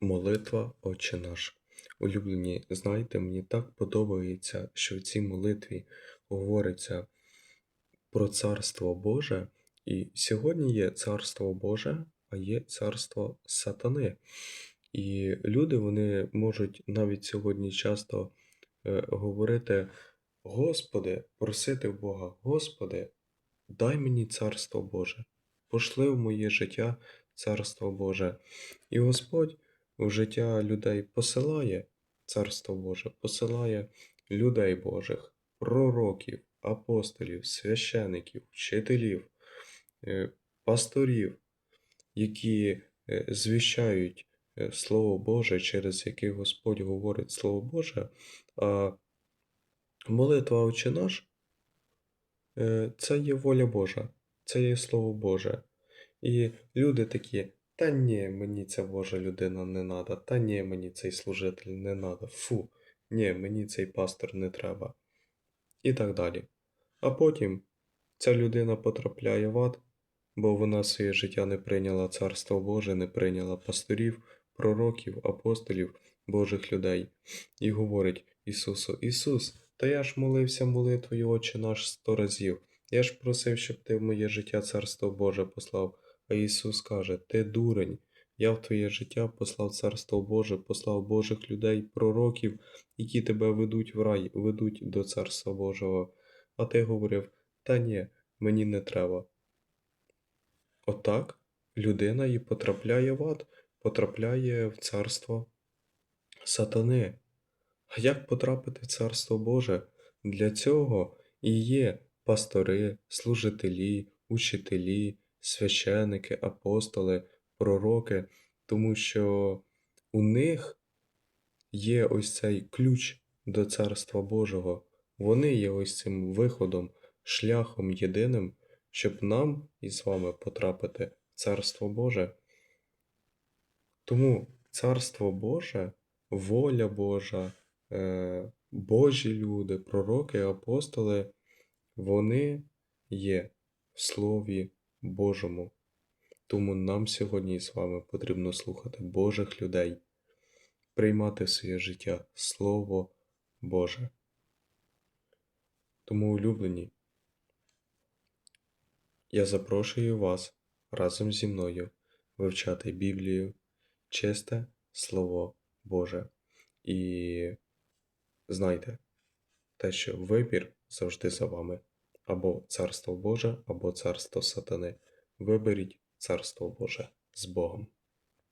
Молитва Отче наш. Улюблені, знаєте, мені так подобається, що в цій молитві говориться про Царство Боже, і сьогодні є Царство Боже, а є царство сатани. І люди вони можуть навіть сьогодні часто е, говорити: Господи, просити Бога, Господи, дай мені царство Боже, пошли в моє життя царство Боже. І Господь в життя людей посилає царство Боже, посилає людей Божих, пророків, апостолів, священиків, вчителів, е, пасторів, які е, звіщають е, Слово Боже, через яке Господь говорить Слово Боже. А молитва Отче наш Це є воля Божа, це є Слово Боже. І люди такі, та ні, мені ця Божа людина не надо, та ні, мені цей служитель не надо, фу, ні, мені цей пастор не треба. І так далі. А потім ця людина потрапляє в ад, бо вона своє життя не прийняла Царство Боже, не прийняла пасторів, пророків, апостолів, Божих людей, і говорить Ісусу: Ісус, та я ж молився молитвою Отче наш сто разів. Я ж просив, щоб ти в моє життя Царство Боже послав. А Ісус каже: Ти дурень, я в твоє життя послав Царство Боже, послав Божих людей, пророків, які тебе ведуть в рай, ведуть до Царства Божого. А ти говорив: Та ні, мені не треба. Отак людина і потрапляє в ад, потрапляє в царство сатани. А як потрапити в Царство Боже? Для цього і є пастори, служителі, учителі, священики, апостоли, пророки, тому що у них є ось цей ключ до Царства Божого. Вони є ось цим виходом, шляхом єдиним, щоб нам із вами потрапити в Царство Боже. Тому Царство Боже, воля Божа, е, Божі люди, пророки, апостоли, вони є в Слові Божому. Тому нам сьогодні з вами потрібно слухати Божих людей, приймати в своє життя Слово Боже. Тому, улюблені, я запрошую вас разом зі мною вивчати Біблію, чисте Слово Боже. І знайте те, що вибір завжди за вами. Або Царство Боже, або Царство Сатани. Виберіть Царство Боже з Богом.